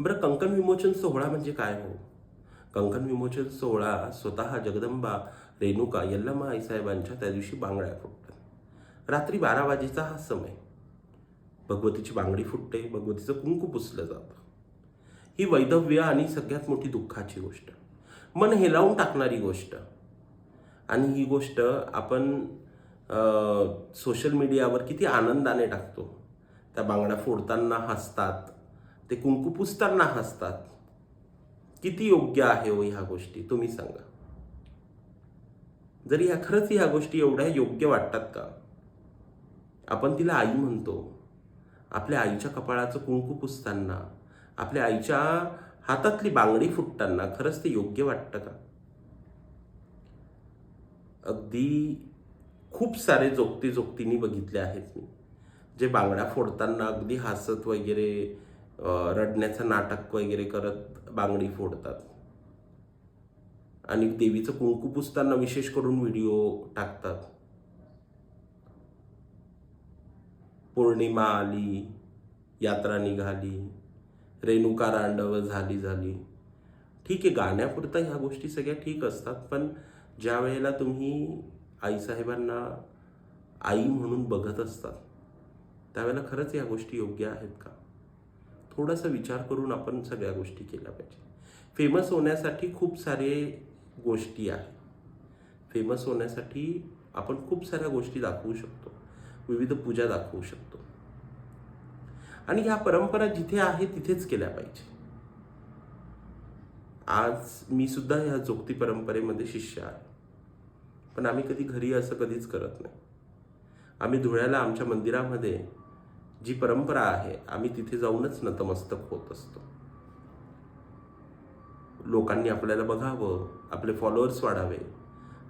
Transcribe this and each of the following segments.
बरं कंकण विमोचन सोहळा म्हणजे काय हो? कंकण विमोचन सोहळा स्वतः जगदंबा रेणुका यल्लमा आईसाहेबांच्या त्या दिवशी बांगड्या फुटतात. रात्री बारा वाजेचा हा समय. भगवतीची बांगडी फुटते भगवतीचं कुंकू पुसलं जातं. ही वैधव्य आणि सगळ्यात मोठी दुःखाची गोष्ट. मन हेलावून टाकणारी गोष्ट. आणि ही गोष्ट आपण सोशल मीडियावर किती आनंदाने टाकतो. त्या बांगड्या फोडताना हसतात ते कुंकू पुसताना हसतात. किती योग्य आहे हो ह्या गोष्टी? तुम्ही सांगा. जरी ह्या खरंच ह्या गोष्टी एवढ्या योग्य वाटतात का? आपण तिला आई म्हणतो. आपल्या आईच्या कपाळाचं कुंकू पुसताना आपल्या आईच्या हातातली बांगडी फुटताना खरंच ते योग्य वाटतं का? अगदी खूप सारे जोगती जोगतींनी बघितले आहेत मी. जे बांगड्या फोडताना अगदी हसत वगैरे रडण्याचं नाटक वगैरे करत बांगडी फोडतात. आणि देवीचं कुंकू पुसताना विशेष करून व्हिडिओ टाकतात. पौर्णिमा आली यात्रा निघाली रेणुका रांडव झाली झाली. ठीक आहे गाण्यापुरता ह्या गोष्टी सगळ्या ठीक असतात पण ज्या वेळेला तुम्ही आईसाहेबांना आई म्हणून बघत असतात त्यावेळेला खरंच या गोष्टी योग्य आहेत का? थोडासा विचार करून आपण सगळ्या गोष्टी केल्या पाहिजे. फेमस होण्यासाठी खूप सारे गोष्टी आहेत. फेमस होण्यासाठी आपण खूप साऱ्या गोष्टी दाखवू शकतो. विविध पूजा दाखवू शकतो. आणि ह्या परंपरा जिथे आहे तिथेच केल्या पाहिजे. आज मी सुद्धा ह्या जोगती परंपरेमध्ये शिष्य आहे. पण आम्ही कधी घरी असं कधीच करत नाही. आम्ही धुळ्याला आमच्या मंदिरामध्ये जी परंपरा आहे आम्ही तिथे जाऊनच नतमस्तक होत असतो. लोकांनी आपल्याला बघावं आपले फॉलोअर्स वाढावे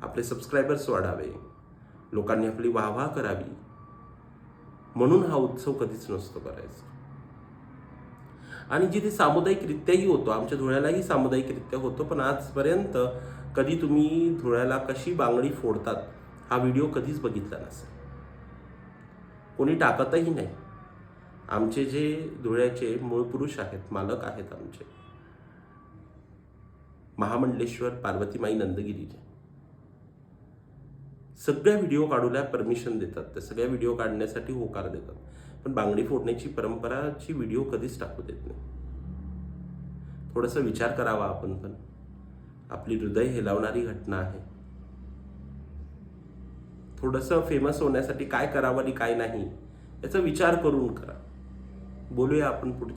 आपले सबस्क्रायबर्स वाढावे लोकांनी आपली वाहवा करावी. म्हणून हा उत्सव कधीच नसतो करायचा. आणि जिथे सामुदायिकरित्याही होतो आमच्या धुळ्यालाही सामुदायिकरित्या होतो पण आजपर्यंत कधी तुम्ही धुळ्याला कशी बांगडी फोडतात हा व्हिडिओ कधीच बघितला नसेल. कोणी टाकतही नाही. आमचे जे धुळ्याचे मूळ पुरुष आहेत मालक आहेत आमचे. महामंडलेश्वर पार्वतीमाई नंदगिरीचे. सगळ्या व्हिडिओ काढूला परमिशन देतात. त्या सगळ्या व्हिडिओ काढण्यासाठी होकार देतात. पण बांगडी फोडण्याची परंपराची व्हिडिओ कधीच टाकू देत नाही. थोडासा विचार करावा आपण पण. आपली हृदय हेलावणारी घटना आहे. थोडंसं फेमस होण्यासाठी काय करावं आणि काय नाही याचा विचार करून करा. बोलूया आपण पुढच्या